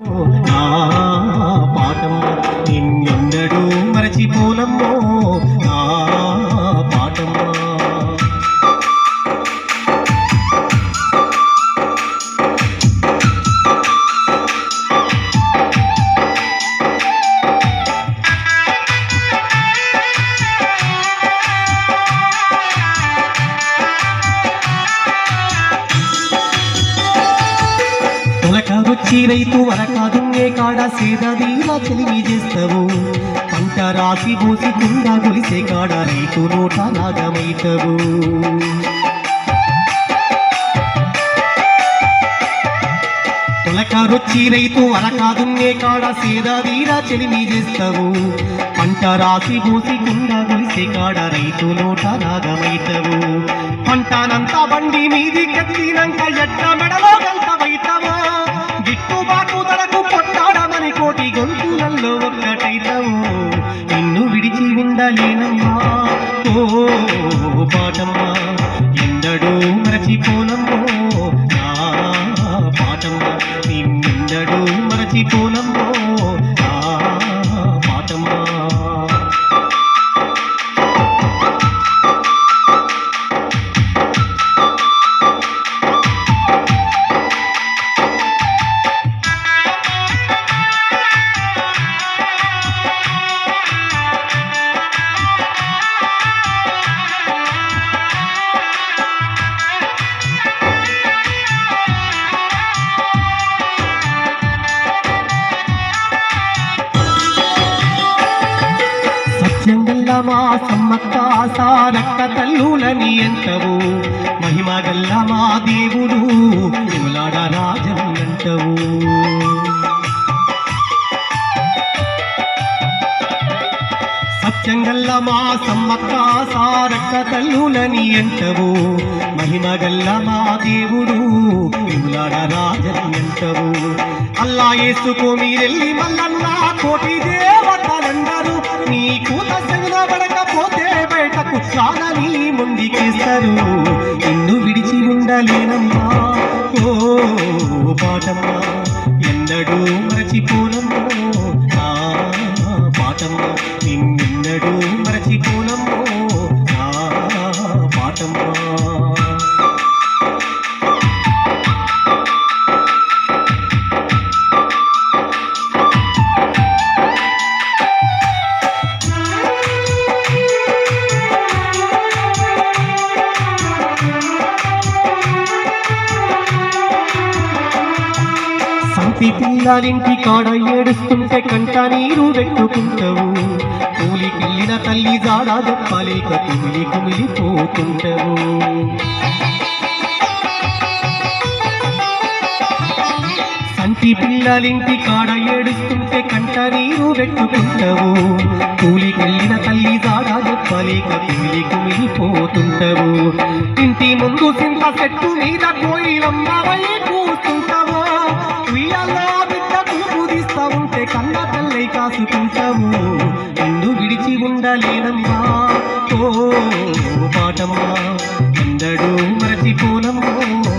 నా పాటమ్మ నిన్నెన్నడూ మరచిపోనమ్మో తొలకాదొచ్చి రైతు వరకాదున్నే కాడ సేదీలా చెలిమి చేస్తావు? పంట రాసి పోసి గుండా కొలిసే కాడ నీకు నోట నాగమైతవు. తొలకారొచ్చి రైతు అరకాదున్నే కాడ సేదీలా చెలిమి చేస్తావు? పంట రాసి పోసి గుండా గులిసే కాడ రైతు నోట నాగమైతవు. పంటనంతా బండి మీది కత్తినంక ఎట్ట మెడలో గంట ఓ పాటమ్మా ఎందడూ మరచిపోనమ్మో నా పాటమ్మా నిన్నెన్నడూ మరచిపోనమ్మో గల్లమా సమ్మక్క సారక్క తల్లులని ఎంతవు? మహిమ గల్లమా దేవుడు? విమలాడ రాజన్ అంటవు సత్యంగల్ల సమ్మక్క సారక్క తల్లులని ఎంతవు? మహిమ గల్లమా దేవుడు? విమలాడ రాజన్ అంటవు అల్లా ఏసుకో మీరెల్లి మల్లన్నా కోటి దేవ ఉండరు నిన్ను విడిచి ఉండలేనమ్మా. ఓ పాటమ్మా ఎన్నడూ మరచిపో సంతి పిల్లలింటి కాడ ఏడుస్తుంటే కంట నీరు పెట్టుకుంటావు కూలికెళ్ళిన తల్లి జాడా చెప్పలేక కుమిలి కుమిలిపోతుంటావు సంటి పిల్లలింటి కాడ ఏడుస్తుంటే కంట నీరు పెట్టుకుంటావు కూలికెళ్ళిన తల్లి జాడా చెప్పలేక కుమిలి కుమిలిపోతుంటావు ఇంటి ముందు సింత చెట్టు మీద కోయిలమ్మ వై కూస్తుంటావో? తల్లై కాసుకుంటావు నిన్ను విడిచి ఉండలేనమ్మా. ఓ పాటమ్మా ఎందడూ మరచిపోనమ్మో.